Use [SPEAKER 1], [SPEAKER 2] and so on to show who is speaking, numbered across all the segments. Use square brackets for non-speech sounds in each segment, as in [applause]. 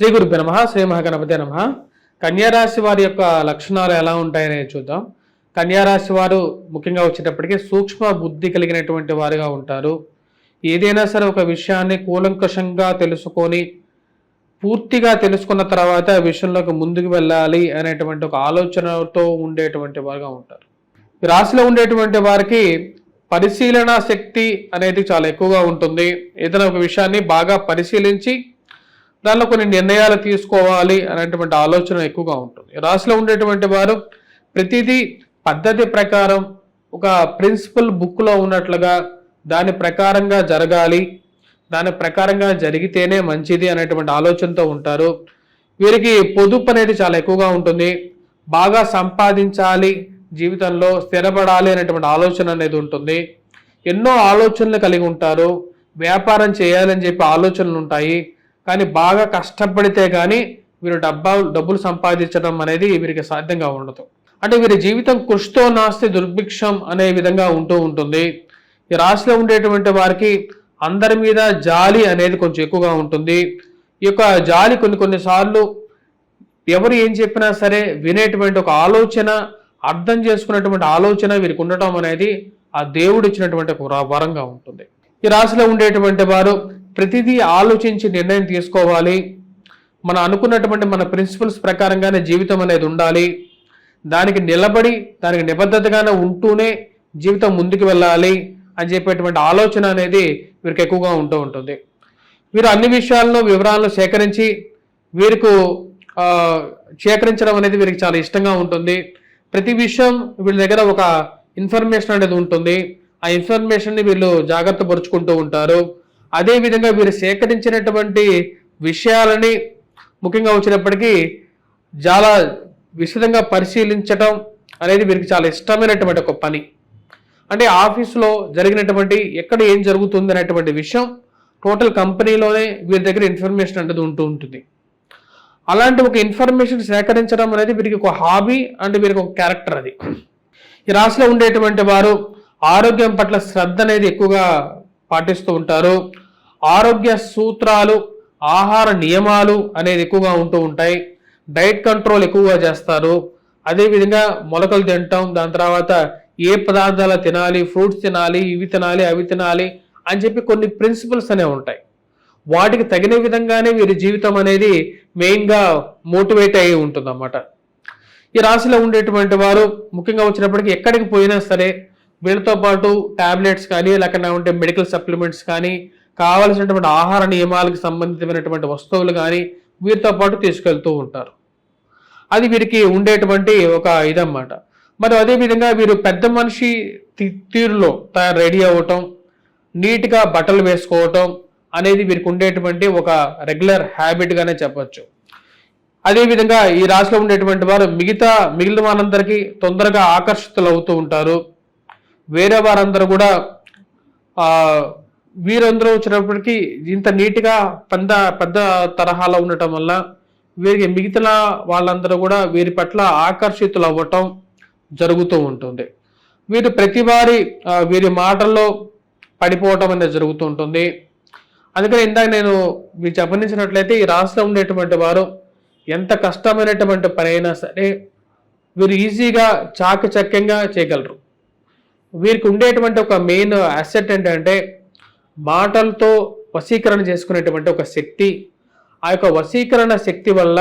[SPEAKER 1] శ్రీ గురుభ్య నమ శ్రీ మహాగణపతి నమ. కన్యారాశి వారి యొక్క లక్షణాలు ఎలా ఉంటాయని చూద్దాం. కన్యారాశి వారు ముఖ్యంగా వచ్చేటప్పటికీ సూక్ష్మ బుద్ధి కలిగినటువంటి వారుగా ఉంటారు. ఏదైనా సరే ఒక విషయాన్ని కూలంకషంగా తెలుసుకొని పూర్తిగా తెలుసుకున్న తర్వాత ఆ విషయంలోకి ముందుకు వెళ్ళాలి అనేటువంటి ఒక ఆలోచనతో ఉండేటువంటి వారుగా ఉంటారు. రాశిలో ఉండేటువంటి వారికి పరిశీలన శక్తి అనేది చాలా ఎక్కువగా ఉంటుంది. ఏదైనా ఒక విషయాన్ని బాగా పరిశీలించి దానిలో కొన్ని నిర్ణయాలు తీసుకోవాలి అనేటువంటి ఆలోచన ఎక్కువగా ఉంటుంది. రాశిలో ఉండేటువంటి వారు ప్రతిదీ పద్ధతి ప్రకారం ఒక ప్రిన్సిపల్ బుక్లో ఉన్నట్లుగా దాని ప్రకారంగా జరగాలి దాని ప్రకారంగా జరిగితేనే మంచిది అనేటువంటి ఆలోచనతో ఉంటారు. వీరికి పొదుపు అనేది చాలా ఎక్కువగా ఉంటుంది. బాగా సంపాదించాలి జీవితంలో స్థిరపడాలి అనేటువంటి ఆలోచన అనేది ఉంటుంది. ఎన్నో ఆలోచనలు కలిగి ఉంటారు. వ్యాపారం చేయాలని చెప్పి ఆలోచనలు ఉంటాయి. కానీ బాగా కష్టపడితే కానీ వీరు డబ్బా డబ్బులు సంపాదించడం అనేది వీరికి సాధ్యంగా ఉండదు. అంటే వీరి జీవితం కృషితో నాస్తి దుర్భిక్షం అనే విధంగా ఉంటూ ఉంటుంది. ఈ రాశిలో ఉండేటువంటి వారికి అందరి మీద జాలి అనేది కొంచెం ఎక్కువగా ఉంటుంది. ఈ యొక్క జాలి కొన్ని కొన్నిసార్లు ఎవరు ఏం చెప్పినా సరే వినేటువంటి ఒక ఆలోచన అర్థం చేసుకునేటువంటి ఆలోచన వీరికి ఉండటం అనేది ఆ దేవుడు ఇచ్చినటువంటి ఒక వరంగా ఉంటుంది. ఈ రాశిలో ఉండేటువంటి వారు ప్రతిదీ ఆలోచించి నిర్ణయం తీసుకోవాలి. మనం అనుకున్నటువంటి మన ప్రిన్సిపల్స్ ప్రకారంగానే జీవితం అనేది ఉండాలి. దానికి నిలబడి దానికి నిబద్ధతగానే ఉంటూనే జీవితం ముందుకు వెళ్ళాలి అని చెప్పేటువంటి ఆలోచన అనేది వీరికి ఎక్కువగా ఉంటూ ఉంటుంది. వీరు అన్ని విషయాలను వివరాలను సేకరించి వీరికి సేకరించడం అనేది వీరికి చాలా ఇష్టంగా ఉంటుంది. ప్రతి విషయం వీళ్ళ దగ్గర ఒక ఇన్ఫర్మేషన్ అనేది ఉంటుంది. ఆ ఇన్ఫర్మేషన్ని వీళ్ళు జాగ్రత్త పరుచుకుంటూ ఉంటారు. అదేవిధంగా వీరు సేకరించినటువంటి విషయాలని ముఖ్యంగా వచ్చినప్పటికీ చాలా విశదంగా పరిశీలించటం అనేది వీరికి చాలా ఇష్టమైనటువంటి ఒక పని. అంటే ఆఫీసులో జరిగినటువంటి ఎక్కడ ఏం జరుగుతుంది అనేటువంటి విషయం టోటల్ కంపెనీలోనే వీరి దగ్గర ఇన్ఫర్మేషన్ అనేది ఉంటూ ఉంటుంది. అలాంటి ఒక ఇన్ఫర్మేషన్ సేకరించడం అనేది వీరికి ఒక హాబీ అండ్ వీరికి ఒక క్యారెక్టర్ అది. ఈ రాశిలో ఉండేటువంటి వారు ఆరోగ్యం పట్ల శ్రద్ధ అనేది ఎక్కువగా పాటిస్తూ ఉంటారు. ఆరోగ్య సూత్రాలు ఆహార నియమాలు అనేది ఎక్కువగా ఉంటూ ఉంటాయి. డైట్ కంట్రోల్ ఎక్కువగా చేస్తారు. అదేవిధంగా మొలకలు తినటం దాని తర్వాత ఏ పదార్థాలు తినాలి ఫ్రూట్స్ తినాలి ఇవి తినాలి అవి తినాలి అని చెప్పి కొన్ని ప్రిన్సిపల్స్ అనేవి ఉంటాయి. వాటికి తగిన విధంగానే వీరి జీవితం అనేది మెయిన్గా మోటివేట్ అయి ఉంటుందన్నమాట. ఈ రాశిలో ఉండేటువంటి వారు ముఖ్యంగా వచ్చినప్పటికీ ఎక్కడికి పోయినా సరే వీళ్ళతో పాటు టాబ్లెట్స్ కానీ లేకుండా ఉంటే మెడికల్ సప్లిమెంట్స్ కానీ కావలసినటువంటి ఆహార నియమాలకు సంబంధించినటువంటి వస్తువులు కానీ వీరితో పాటు తీసుకెళ్తూ ఉంటారు. అది వీరికి ఉండేటువంటి ఒక ఇదన్నమాట. మరి అదేవిధంగా వీరు పెద్ద మనిషి తీరులో తయారు రెడీ అవ్వటం నీట్గా బట్టలు వేసుకోవటం అనేది వీరికి ఉండేటువంటి ఒక రెగ్యులర్ హ్యాబిట్గానే చెప్పచ్చు. అదేవిధంగా ఈ రాశిలో ఉండేటువంటి వారు మిగతా మిగిలిన వారందరికీ తొందరగా ఆకర్షితులు అవుతూ ఉంటారు. వేరే వారందరూ కూడా వీరందరూ వచ్చినప్పటికీ ఇంత నీట్గా పెద్ద పెద్ద తరహాలో ఉండటం వల్ల వీరికి మిగతా వాళ్ళందరూ కూడా వీరి పట్ల ఆకర్షితులు అవ్వటం జరుగుతూ ఉంటుంది. వీరు ప్రతి వారి వీరి మాటల్లో పడిపోవటం అనేది జరుగుతూ ఉంటుంది. అందుకని ఇందాక నేను మీరు చెప్పనించినట్లయితే ఈ రాష్ట్రంలో ఉండేటువంటి వారు ఎంత కష్టమైనటువంటి పని అయినా సరే వీరు ఈజీగా చాకచక్యంగా చేయగలరు. వీరికి ఉండేటువంటి ఒక మెయిన్ అసెట్ ఏంటంటే మాటలతో వశీకరణ చేసుకునేటువంటి ఒక శక్తి. ఆ యొక్క వశీకరణ శక్తి వల్ల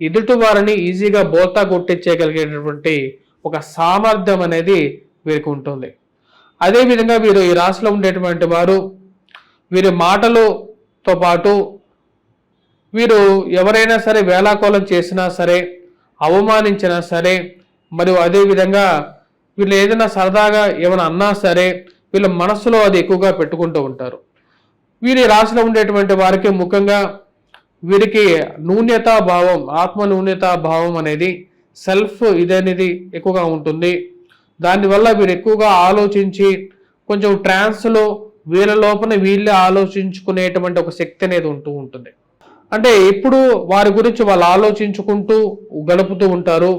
[SPEAKER 1] ఎదుటి వారిని ఈజీగా బోల్తా కొట్టించేయగలిగేటటువంటి ఒక సామర్థ్యం అనేది వీరికి ఉంటుంది. అదేవిధంగా వీరు ఈ రాశిలో ఉండేటువంటి వారు వీరి మాటలతో పాటు వీరు ఎవరైనా సరే వేలాకోలం చేసినా సరే అవమానించినా సరే మరియు అదేవిధంగా వీళ్ళు ఏదైనా సరదాగా ఏమైనా అన్నా సరే వీళ్ళ మనస్సులో అది ఎక్కువగా పెట్టుకుంటూ ఉంటారు. వీరి రాశిలో ఉండేటువంటి వారికి ముఖ్యంగా వీరికి నూన్యతా భావం ఆత్మ నూన్యతా భావం అనేది సెల్ఫ్ ఇదనేది ఎక్కువగా ఉంటుంది. దానివల్ల వీరు ఎక్కువగా ఆలోచించి కొంచెం ట్రాన్స్లో వీళ్ళ లోపల వీళ్ళే ఆలోచించుకునేటువంటి ఒక శక్తి అనేది ఉంటూ ఉంటుంది. అంటే ఎప్పుడు వారి గురించి వాళ్ళు ఆలోచించుకుంటూ గడుపుతూ ఉంటారు.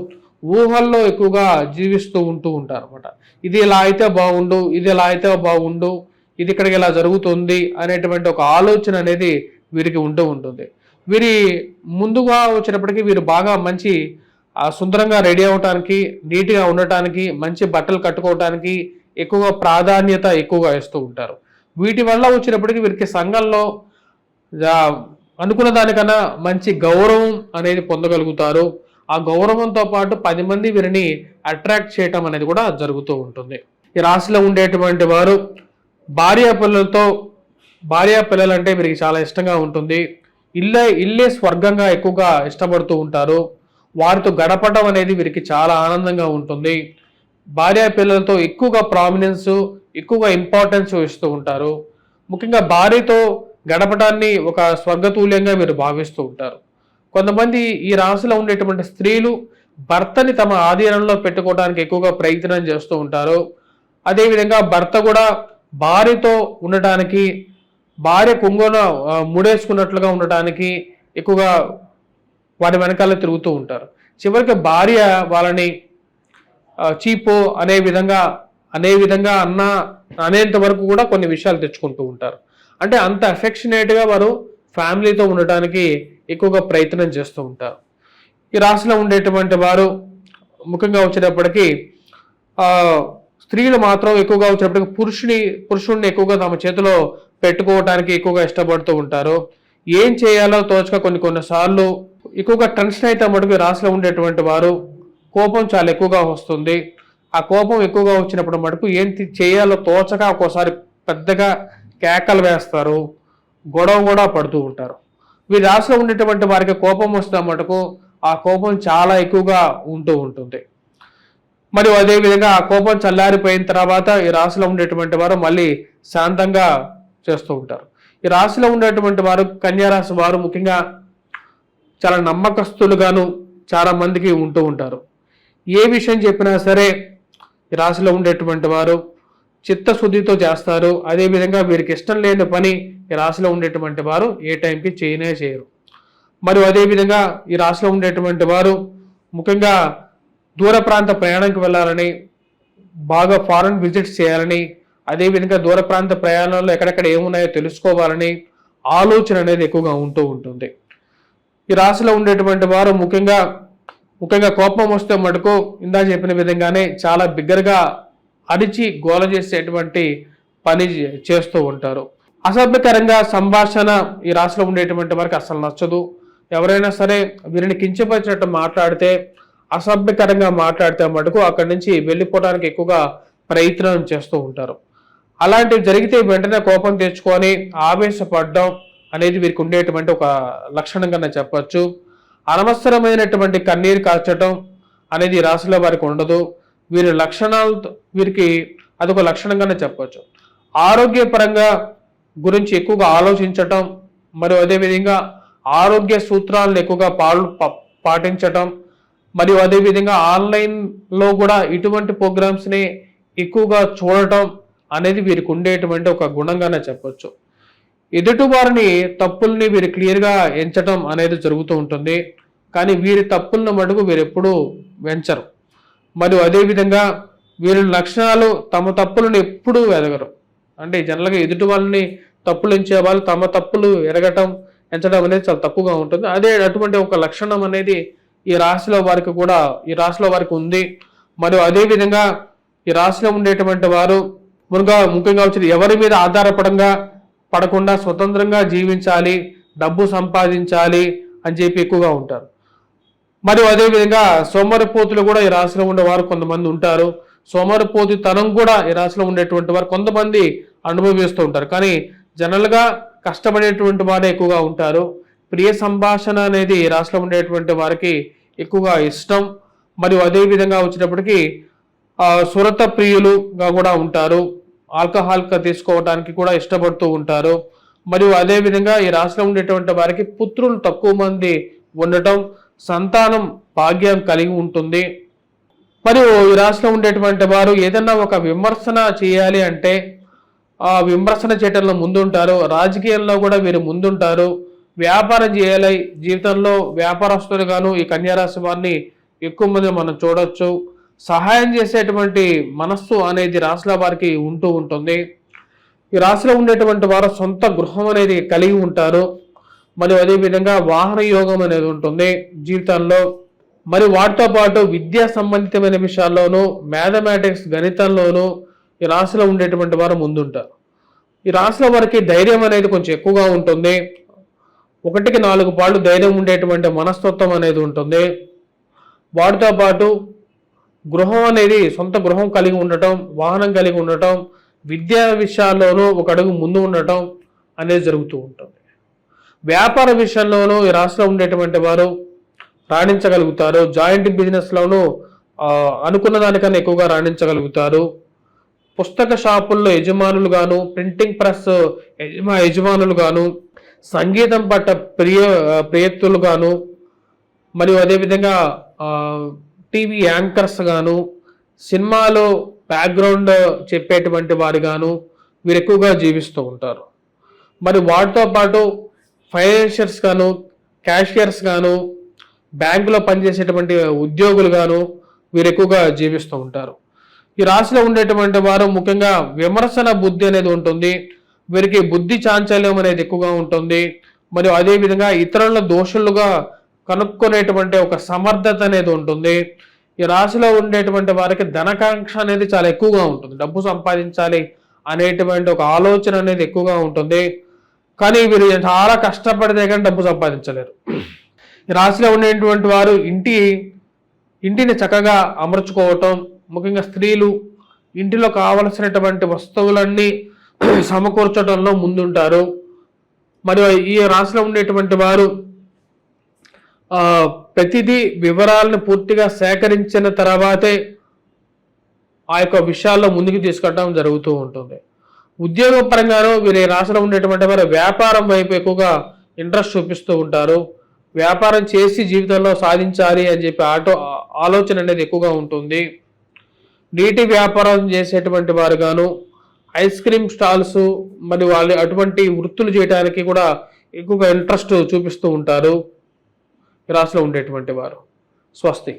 [SPEAKER 1] ఊహల్లో ఎక్కువగా జీవిస్తూ ఉంటూ ఉంటారు అనమాట ఇది ఇలా అయితే బాగుండు ఇది ఇలా అయితే బాగుండు ఇది ఇక్కడికి ఇలా జరుగుతుంది అనేటువంటి ఒక ఆలోచన అనేది వీరికి ఉంటూ ఉంటుంది. వీరి ముందుగా వచ్చినప్పటికీ వీరు బాగా మంచి ఆ, సుందరంగా రెడీ అవటానికి నీట్గా ఉండటానికి మంచి బట్టలు కట్టుకోవటానికి ఎక్కువగా ప్రాధాన్యత ఎక్కువగా ఇస్తూ ఉంటారు. వీటి వల్ల వచ్చినప్పటికీ వీరికి సంఘంలో అనుకున్న దానికన్నా మంచి గౌరవం అనేది పొందగలుగుతారు. ఆ గౌరవంతో పాటు పది మంది వీరిని అట్రాక్ట్ చేయటం అనేది కూడా జరుగుతూ ఉంటుంది. ఈ రాశిలో ఉండేటువంటి వారు భార్య పిల్లలతో భార్యా పిల్లలంటే వీరికి చాలా ఇష్టంగా ఉంటుంది. ఇల్లే ఇల్లే స్వర్గంగా ఎక్కువగా ఇష్టపడుతూ ఉంటారు. వారితో గడపడం అనేది వీరికి చాలా ఆనందంగా ఉంటుంది. భార్య పిల్లలతో ఎక్కువగా ప్రామినెన్స్ ఎక్కువగా ఇంపార్టెన్స్ ఇస్తూ ఉంటారు. ముఖ్యంగా భార్యతో గడపడాన్ని ఒక స్వర్గతుల్యంగా మీరు భావిస్తూ ఉంటారు. కొంతమంది ఈ రాశిలో ఉండేటువంటి స్త్రీలు భర్తని తమ ఆధీనంలో పెట్టుకోవడానికి ఎక్కువగా ప్రయత్నం చేస్తూ ఉంటారు. అదేవిధంగా భర్త కూడా భార్యతో ఉండటానికి భార్య కుంగున ముడేసుకున్నట్లుగా ఉండటానికి ఎక్కువగా వారి వెనకాల తిరుగుతూ ఉంటారు. చివరికి భార్య వాళ్ళని చీపు చీపో అనే విధంగా అనే విధంగా అన్న అనేంత వరకు కూడా కొన్ని విషయాలు తెచ్చుకుంటూ ఉంటారు. అంటే అంత అఫెక్షనేట్గా వారు ఫ్యామిలీతో ఉండటానికి ఎక్కువగా ప్రయత్నం చేస్తూ ఉంటారు. ఈ రాశిలో ఉండేటువంటి వారు ముఖ్యంగా వచ్చేటప్పటికి స్త్రీలు మాత్రం ఎక్కువగా వచ్చినప్పటికీ పురుషుని పురుషుడిని ఎక్కువగా తమ చేతిలో పెట్టుకోవడానికి ఎక్కువగా ఇష్టపడుతూ ఉంటారు. ఏం చేయాలో తోచక కొన్ని కొన్నిసార్లు ఎక్కువగా టెన్షన్ అయితే మటుకు రాశిలో ఉండేటువంటి వారు కోపం చాలా ఎక్కువగా వస్తుంది. ఆ కోపం ఎక్కువగా వచ్చినప్పుడు మటుకు ఏం చేయాలో తోచక ఒక్కోసారి పెద్దగా కేకలు వేస్తారు. గొడవ కూడా పడుతూ ఉంటారు. వీరి రాశిలో ఉండేటువంటి వారికి కోపం వస్తే మటుకు? ఆ కోపం చాలా ఎక్కువగా ఉంటూ ఉంటుంది. మరియు అదేవిధంగా ఆ కోపం చల్లారిపోయిన తర్వాత ఈ రాశిలో ఉండేటువంటి వారు మళ్ళీ శాంతంగా చేస్తూ ఉంటారు. ఈ రాశిలో ఉండేటువంటి వారు కన్యారాశి వారు ముఖ్యంగా చాలా నమ్మకస్తులుగాను చాలా మందికి ఉంటూ ఉంటారు. ఏ విషయం చెప్పినా సరే ఈ రాశిలో ఉండేటువంటి వారు చిత్తశుద్ధితో చేస్తారు. అదేవిధంగా వీరికి ఇష్టం లేని పని ఈ రాశిలో ఉండేటువంటి వారు ఏ టైంకి చేయనే చేయరు. మరియు అదేవిధంగా ఈ రాశిలో ఉండేటువంటి వారు ముఖ్యంగా దూర ప్రాంత ప్రయాణంకి వెళ్ళాలని బాగా ఫారెన్ విజిట్స్ చేయాలని అదేవిధంగా దూర ప్రాంత ప్రయాణంలో ఎక్కడెక్కడ ఏమున్నాయో తెలుసుకోవాలని ఆలోచన అనేది ఎక్కువగా ఉంటూ ఉంటుంది. ఈ రాశిలో ఉండేటువంటి వారు ముఖ్యంగా ముఖ్యంగా కోపం వస్తే మటుకు ఇందా చెప్పిన విధంగానే చాలా బిగ్గరగా అరిచి గోల చేసేటువంటి పని చే- చేస్తూ ఉంటారు. అసభ్యకరంగా సంభాషణ ఈ రాశిలో ఉండేటువంటి వారికి అసలు నచ్చదు. ఎవరైనా సరే వీరిని కించపరిచినట్టు మాట్లాడితే అసభ్యకరంగా మాట్లాడితే మటుకు అక్కడి నుంచి వెళ్ళిపోవడానికి ఎక్కువగా ప్రయత్నం చేస్తూ ఉంటారు. అలాంటివి జరిగితే వెంటనే కోపం తెచ్చుకొని ఆవేశపడడం అనేది వీరికి ఉండేటువంటి ఒక లక్షణంగా నేను అనవసరమైనటువంటి కన్నీరు కార్చడం అనేది ఈ రాశిలో వారికి ఉండదు. వీరి లక్షణాలతో వీరికి అదొక లక్షణంగానే చెప్పవచ్చు ఆరోగ్యపరంగా గురించి ఎక్కువగా ఆలోచించటం మరియు అదేవిధంగా ఆరోగ్య సూత్రాలను ఎక్కువగా పాలు పాటించటం మరియు అదేవిధంగా ఆన్లైన్లో కూడా ఇటువంటి ప్రోగ్రామ్స్ని ఎక్కువగా చూడటం అనేది వీరికి ఉండేటువంటి ఒక గుణంగానే చెప్పొచ్చు. ఎదుటి వారిని తప్పుల్ని వీరు క్లియర్గా ఎంచటం అనేది జరుగుతూ ఉంటుంది. కానీ వీరి తప్పులను మటుకు వీరు ఎప్పుడూ వెంచరు. మరియు అదేవిధంగా వీరి లక్షణాలు తమ తప్పులను ఎప్పుడూ ఎదగరు అంటే జనరల్గా ఎదుటి వాళ్ళని తప్పులు ఎంచే వాళ్ళు తమ తప్పులు ఎరగటం ఎంచడం అనేది చాలా తక్కువగా ఉంటుంది. అదే అటువంటి ఒక లక్షణం అనేది ఈ రాశిలో వారికి కూడా ఈ రాశిలో వారికి ఉంది. మరియు అదే విధంగా ఈ రాశిలో ఉండేటువంటి వారు ముందుగా ముఖ్యంగా వచ్చి ఎవరి మీద ఆధారపడంగా పడకుండా స్వతంత్రంగా జీవించాలి డబ్బు సంపాదించాలి అని చెప్పి ఎక్కువగా ఉంటారు. మరియు అదేవిధంగా సోమరిపోతులు కూడా ఈ రాశిలో ఉండేవారు కొంతమంది ఉంటారు. సోమరిపోతుతనం కూడా ఈ రాశిలో ఉండేటువంటి వారు కొంతమంది అనుభవిస్తూ ఉంటారు. కానీ జనరల్గా కష్టపడేటువంటి వారే ఎక్కువగా ఉంటారు. ప్రియ సంభాషణ అనేది ఈ రాశిలో ఉండేటువంటి వారికి ఎక్కువగా ఇష్టం. మరియు అదే విధంగా సురత ప్రియులుగా కూడా ఉంటారు. ఆల్కహాల్ తీసుకోవడానికి కూడా ఇష్టపడుతూ ఉంటారు. మరియు అదే విధంగా ఈ రాశిలో ఉండేటువంటి వారికి పుత్రులు తక్కువ మంది ఉండటం సంతానం భాగ్యం కలిగి ఉంటుంది. మరియు ఈ రాశిలో ఉండేటువంటి వారు ఏదన్నా ఒక విమర్శన చేయాలి అంటే ఆ విమర్శన చేయటంలో ముందుంటారు. రాజకీయాల్లో కూడా వీరు ముందుంటారు. వ్యాపారం చేయాలి. జీవితంలో వ్యాపారస్తులుగాను ఈ కన్యారాశి వారిని ఎక్కువ మంది మనం చూడొచ్చు. సహాయం చేసేటువంటి మనస్సు అనేది రాశుల వారికి ఉంటూ ఉంటుంది. ఈ రాశిలో ఉండేటువంటి వారు సొంత గృహం అనేది కలిగి ఉంటారు. మరియు అదేవిధంగా వాహన యోగం అనేది ఉంటుంది జీవితంలో. మరి వాటితో పాటు విద్యా సంబంధితమైన విషయాల్లోనూ మ్యాథమెటిక్స్ గణితంలోనూ ఈ రాశిలో ఉండేటువంటి వారు ముందుంటారు. ఈ రాశిలో వారికి ధైర్యం అనేది కొంచెం ఎక్కువగా ఉంటుంది. ఒకటికి నాలుగు పాళ్ళు ధైర్యం ఉండేటువంటి మనస్తత్వం అనేది ఉంటుంది. వాటితో పాటు గృహం అనేది సొంత గృహం కలిగి ఉండటం వాహనం కలిగి ఉండటం విద్యా విషయాల్లోనూ ఒక అడుగు ముందు ఉండటం అనేది జరుగుతూ ఉంటుంది. వ్యాపార విషయంలోనూ ఈ రాశిలో ఉండేటువంటి వారు రాణించగలుగుతారు. జాయింట్ బిజినెస్లోనూ అనుకున్న దానికన్నా ఎక్కువగా రాణించగలుగుతారు. పుస్తక షాపుల్లో యజమానులు గాను ప్రింటింగ్ ప్రెస్ యజమా యజమానులు గాను సంగీతం పట్ల ప్రియ ప్రియత్తులు గాను మరియు అదేవిధంగా టీవీ యాంకర్స్ గాను సినిమాలో బ్యాక్గ్రౌండ్ చెప్పేటువంటి వారు గాను వీరు ఎక్కువగా జీవిస్తూ ఉంటారు. మరి వాటితో పాటు ఫైనాన్షియర్స్ గాను క్యాషియర్స్ గాను బ్యాంకులో పనిచేసేటువంటి ఉద్యోగులు గాను వీరు ఎక్కువగా జీవిస్తూ ఉంటారు. ఈ రాశిలో ఉండేటువంటి వారు ముఖ్యంగా విమర్శన బుద్ధి అనేది ఉంటుంది. వీరికి బుద్ధి చాంచల్యం అనేది ఎక్కువగా ఉంటుంది. మరియు అదేవిధంగా ఇతరుల దోషులుగా కనుక్కునేటువంటి ఒక సమర్థత అనేది ఉంటుంది. ఈ రాశిలో ఉండేటువంటి వారికి ధనకాంక్ష అనేది చాలా ఎక్కువగా ఉంటుంది. డబ్బు సంపాదించాలి అనేటువంటి ఒక ఆలోచన అనేది ఎక్కువగా ఉంటుంది. కానీ వీరు చాలా కష్టపడితే కానీ డబ్బు సంపాదించలేరు. ఈ రాశిలో ఉండేటువంటి వారు ఇంటి ఇంటిని చక్కగా అమర్చుకోవటం ముఖ్యంగా స్త్రీలు ఇంటిలో కావలసినటువంటి వస్తువులన్నీ [clears throat] సమకూర్చడంలో ముందుంటారు. మరియు ఈ రాశిలో ఉండేటువంటి వారు ప్రతిదీ వివరాలను పూర్తిగా సేకరించిన తర్వాతే ఆ యొక్క విషయాల్లో ముందుకు తీసుకెళ్ళడం జరుగుతూ ఉంటుంది. ఉద్యోగ పరంగాను వీరి రాష్ట్రం ఉండేటువంటి వారు వ్యాపారం వైపు ఎక్కువగా ఇంట్రెస్ట్ చూపిస్తూ ఉంటారు. వ్యాపారం చేసి జీవితంలో సాధించాలి అని చెప్పి ఆటో ఆలోచన అనేది ఎక్కువగా ఉంటుంది. నీటి వ్యాపారం చేసేటువంటి వారు గాను ఐస్ క్రీమ్ స్టాల్స్ మరి వాళ్ళు అటువంటి వృత్తులు చేయడానికి కూడా ఎక్కువగా ఇంట్రెస్ట్ చూపిస్తూ ఉంటారు. ఈ రాశిలో ఉండేటువంటి వారు. స్వస్తి.